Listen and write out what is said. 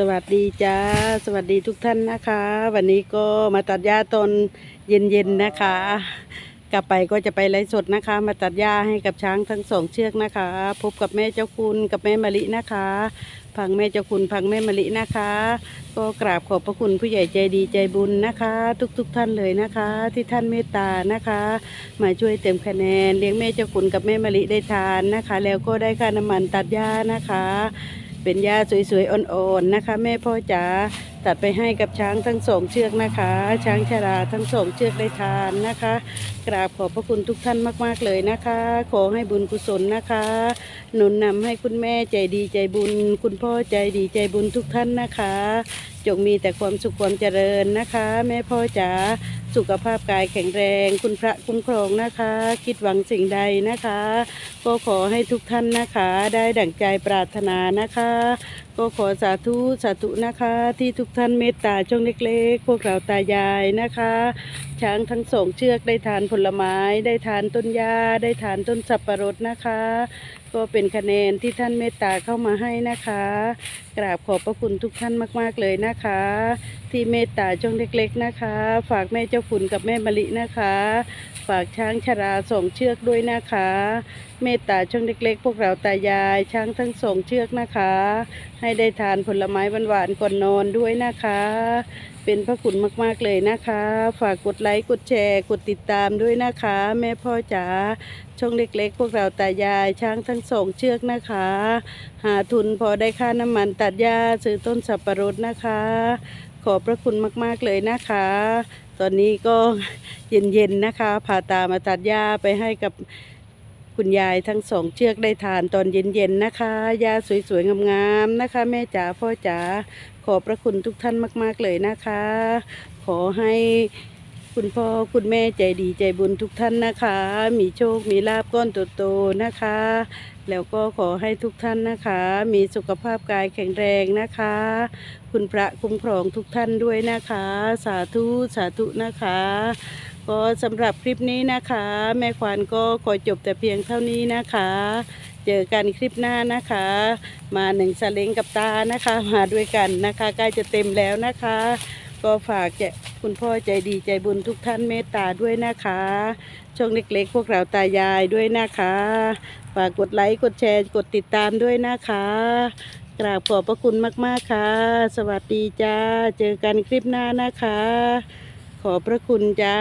สวัสดีจ้าสวัสดีทุกท่านนะคะ วันนี้ก็มาตัดหญ้าตอนเย็นๆนะคะ กลับไปก็จะไปไลฟ์สดนะคะ มาตัดหญ้าให้กับช้างทั้งสองเชือกนะคะ พบกับแม่เจ้าคุณกับแม่มะลินะคะพังแม่เจ้าคุณพังแม่มะลินะคะ ก็กราบขอบพระคุณผู้ใหญ่ใจดีใจบุญนะคะ ทุกๆทท่านเลยนะคะ ที่ท่านเมตตานะคะ มาช่วยเต็มคะแนนเลี้ยงแม่เจ้าคุณกับแม่มะลิได้ทานนะคะ แล้วก็ได้ค่าน้ำมันตัดหญ้านะคะ เป็นหญ้าสวยๆอ่อนๆนะคะ แม่พ่อจ๋า ตัดไปให้กับช้างทั้งสองเชือกนะคะ ช้างชราทั้งสองเชือกได้ทานนะคะ กราบขอบพระคุณทุกท่านมากๆเลยนะคะ ขอให้บุญกุศลนะคะ หนุนนำให้คุณแม่ใจดีใจบุญ คุณพ่อใจดีใจบุญทุกท่านนะคะ จงมีแต่ความสุขความเจริญนะคะ แม่พ่อจ๋าสุขภาพกายแข็งแรง คุณพระคุ้มครองนะคะ คิดหวังสิ่งใดนะคะ ก็ขอให้ทุกท่านนะคะ ได้ดั่งใจปรารถนานะคะ ก็ขอสาธุสาธุนะคะที่ทุกท่านเมตตาช่องเล็กๆ พวกเราตายายนะคะ ช้างทั้งสองเชือกได้ทานผลไม้ ได้ทานต้นหญ้า ได้ทานต้นสับปะรดนะคะ ก็เป็นคะแนนที่ท่านเมตตาเข้ามาให้นะคะ กราบขอบพระคุณทุกท่านมากๆเลยนะคะ ที่เมตตาช่องเล็กๆนะคะ ฝากแม่เจ้าคุณกับแม่มะลินะคะ ฝากช้างชราสองเชือกด้วยนะคะเมตตาช่องเล็กๆ พวกเราตายาย ช้างทั้งสองเชือกนะคะ ให้ได้ทานผลไม้หวานๆก่อนนอนด้วยนะคะ เป็นพระคุณมากๆเลยนะคะ ฝากกดไลค์กดแชร์ กดติดตามด้วยนะคะ แม่พ่อจ๋าช่องเล็กๆ พวกเราตายาย ช้างทั้งสองเชือกนะคะ หาทุนพอได้ค่าน้ำมันตัดหญ้าซื้อต้นสับปะรดนะคะ ขอบพระคุณมากๆเลยนะคะตอนนี้ก็เย็นๆนะคะ พาตามาตัดหญ้าไปให้กับ คุณยายทั้งสองเชือกได้ทานตอนเย็นๆนะคะหญ้าสวยๆงามๆนะคะ แม่จ๋าพ่อจ๋าขอบพระคุณทุกท่านมาก ๆ เลยนะคะ ขอให้คุณพ่อคุณแม่ใจดีใจบุญทุกท่านนะคะ มีโชคมีลาบก้อนโตๆนะคะ แล้วก็ขอให้ทุกท่านนะคะ มีสุขภาพกายแข็งแรงนะคะ คุณพระคุ้มครองทุกท่านด้วยนะคะ สาธุสาธุนะคะ ก็สำหรับคลิปนี้นะคะ แม่ควานก็ขอจบแต่เพียงเท่านี้นะคะ เจอกันคลิปหน้านะคะ มาหนึ่งสเลงกับตานะคะ มาด้วยกันนะคะใกล้จะเต็มแล้วนะคะ ก็ฝากจะคุณพ่อใจดีใจบุญทุกท่านเมตตาด้วยนะคะช่องเล็กๆ พวกเราตายายด้วยนะคะ ฝากกดไลค์กดแชร์กดติดตามด้วยนะคะ กราบขอบพระคุณมากๆค่ะ สวัสดีจ้า เจอกันคลิปหน้านะคะ ขอบพระคุณจ้า